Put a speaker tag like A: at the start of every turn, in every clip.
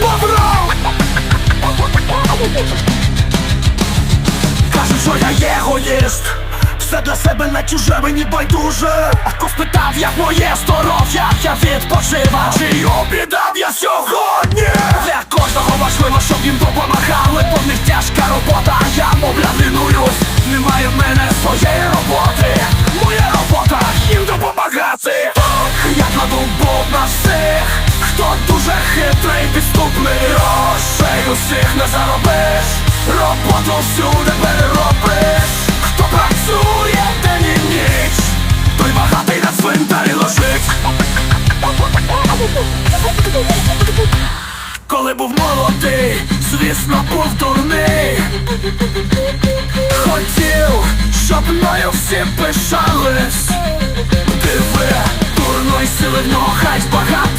A: Бобров! Кажуть, що я є егоїст все для себе на чуже мені байдуже. Хто спитав, як моє здоров'я, я відпочивав. Чи обідав я сьогодні? Для кожного важливо, щоб їм допомагали, бо в них тяжка робота, я мовляв лінуюсь Немає в мене своєї роботи. Моя робота їм допомагати. Так, я кладу боб на все. Хто дуже хитрий, підступний Грошей усіх не заробиш. Роботу всюди переробиш. Хто працює день і ніч Той багатий на цвинтарі лежить Коли був молодий, звісно, був дурний. Хотів, щоб мною всі пишались. Диви, дурної сили в нього хай багато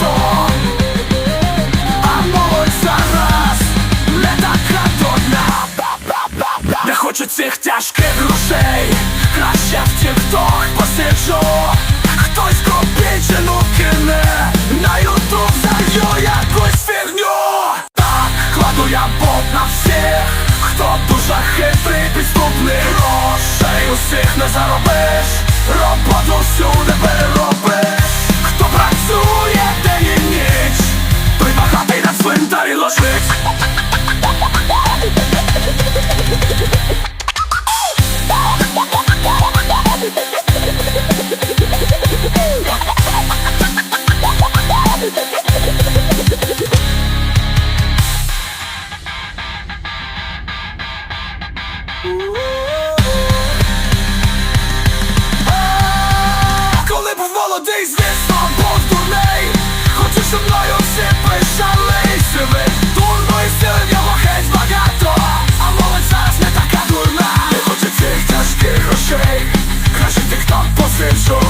A: тяжких грошей. Краще в тік-ток посиджу. Хтось копійчину кине На ютуб залью якусь фігню. Так, кладу я бот на всіх Хто дуже хитрий, підступний Грошей усіх не заробиш. Роботу всюди переробиш. Хто працює день і ніч Той багатий на цвинтарі лежить descenso